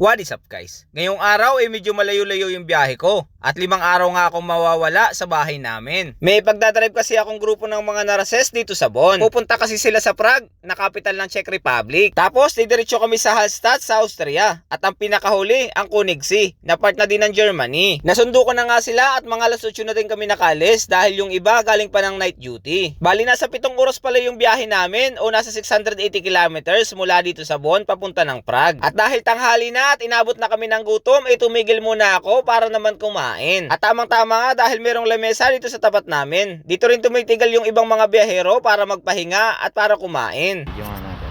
What is up guys? Ngayong araw ay medyo malayo-layo yung biyahe ko at limang araw nga akong mawawala sa bahay namin. May pagdadrive kasi akong grupo ng mga narases dito sa Bonn. Pupunta kasi sila sa Prague, na capital ng Czech Republic. Tapos didiretso kami sa Hallstatt sa Austria at ang pinakahuli ang Königssee na part na din ng Germany. Nasundo ko na nga sila at mga alas 8 na din kami nakalis dahil yung iba galing pa ng night duty. Bali nasa 7 oras pala yung biyahe namin o nasa 680 kilometers mula dito sa Bonn papunta ng Prague. At dahil tanghali na at inabot na kami ng gutom, ay tumigil muna ako para naman kumain. At tamang-tama nga dahil merong lamesa dito sa tapat namin. Dito rin tumitigal yung ibang mga biyahero para magpahinga at para kumain. Yung ano natin.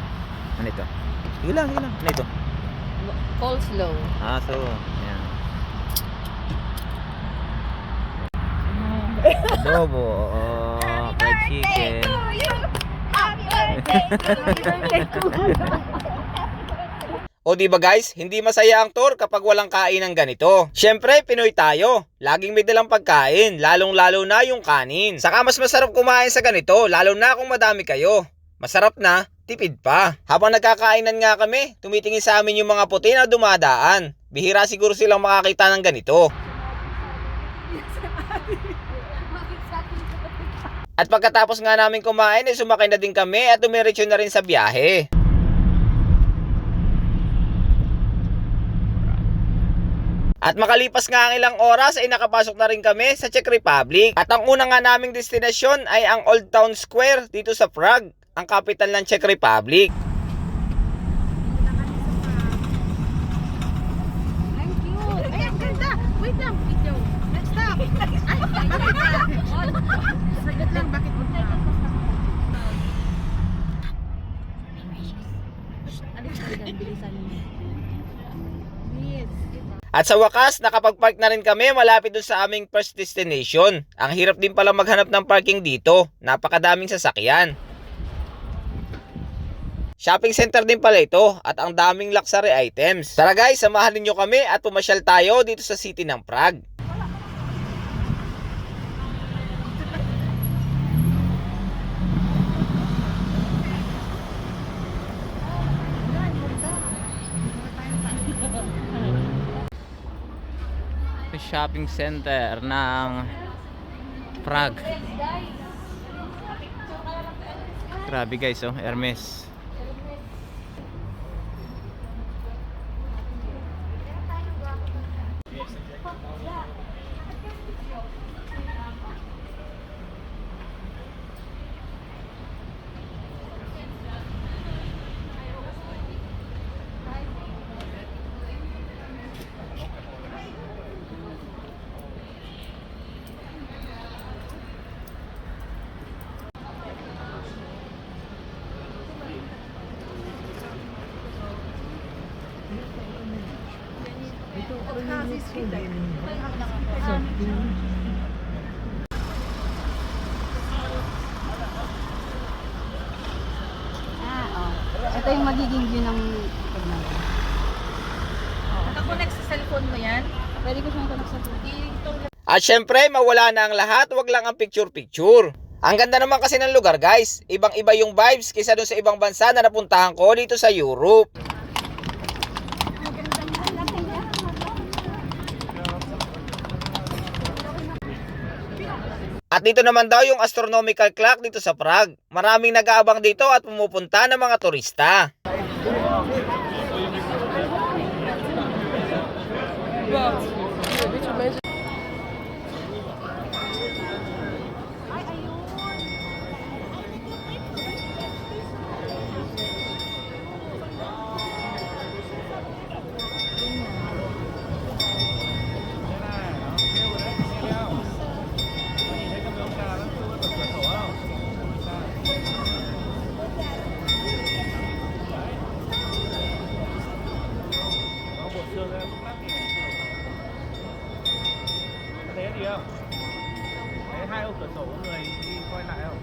Ano ito? Sige lang, sige lang. Ano ito? Coleslaw. Ah, so, yan. Adobo, oo, fried chicken. O di ba guys, hindi masaya ang tour kapag walang kain ng ganito. Syempre, Pinoy tayo. Laging may dalang pagkain, lalong-lalo na yung kanin. Saka mas masarap kumain sa ganito, lalo na kung madami kayo. Masarap na, tipid pa. Habang nagkakainan nga kami, tumitingin sa amin yung mga puti na dumadaan. Bihira siguro silang makakita ng ganito. At pagkatapos nga namin kumain, ay sumakay na din kami at dumiretso na rin sa biyahe. At makalipas nga ang ilang oras ay nakapasok na rin kami sa Czech Republic. At ang una nga naming destinasyon ay ang Old Town Square dito sa Prague, ang capital ng Czech Republic. Ka dyan. Bilisan mo. At sa wakas, nakapag-park na rin kami malapit dun sa aming first destination. Ang hirap din pala maghanap ng parking dito. Napakadaming sasakyan. Shopping center din pala ito at ang daming luxury items. Tara guys, samahan ninyo kami at pumasyal tayo dito sa city ng Prague. Shopping center ng Prague. Grabe guys, oh, Hermes. Ah, oh. Ito yung magiging view ng. Nakakonect sa cellphone mo yan? Pwede ko siyang connect sa At syempre, mawala na ang lahat, wag lang ang picture-picture. Ang ganda naman kasi ng lugar guys. Ibang-iba yung vibes kaysa dun sa ibang bansa na napuntahan ko dito sa Europe. At dito naman daw yung astronomical clock dito sa Prague. Maraming nag-aabang dito at pumupunta ng mga turista. thấy Ô cửa sổ có người đi quay lại không?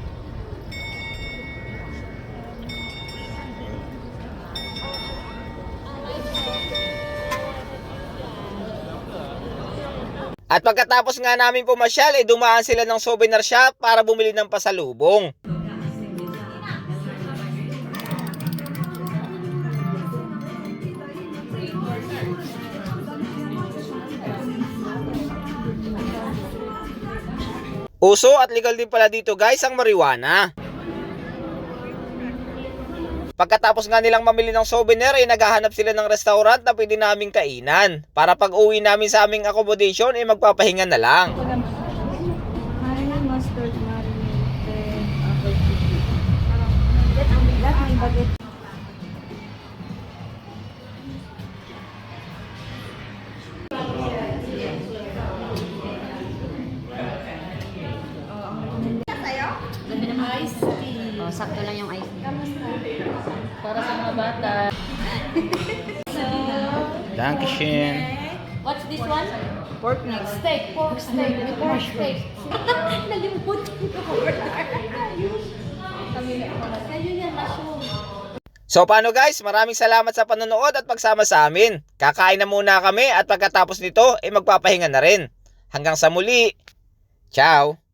At pagkatapos nga namin pumasyal, eh dumaan sila ng souvenir shop para bumili ng pasalubong. Uso at legal din pala dito guys ang marijuana. Pagkatapos nga nilang mamili ng souvenir ay naghahanap sila ng restaurant na pwede naming kainan. Para pag uwi namin sa aming accommodation ay magpapahinga na lang. Mustard marinated apple Ice tea. Oh, sakto lang yung ice. Para sa mga bata. Dankeschön. What's this one? Pork neck. Steak. Pork steak. Pork steak. Nalimutan ko. Kayo yan, mushroom. So paano guys, maraming salamat sa panonood at pagsama sa amin. Kakain na muna kami at pagkatapos nito ay magpapahinga na rin. Hanggang sa muli. Ciao!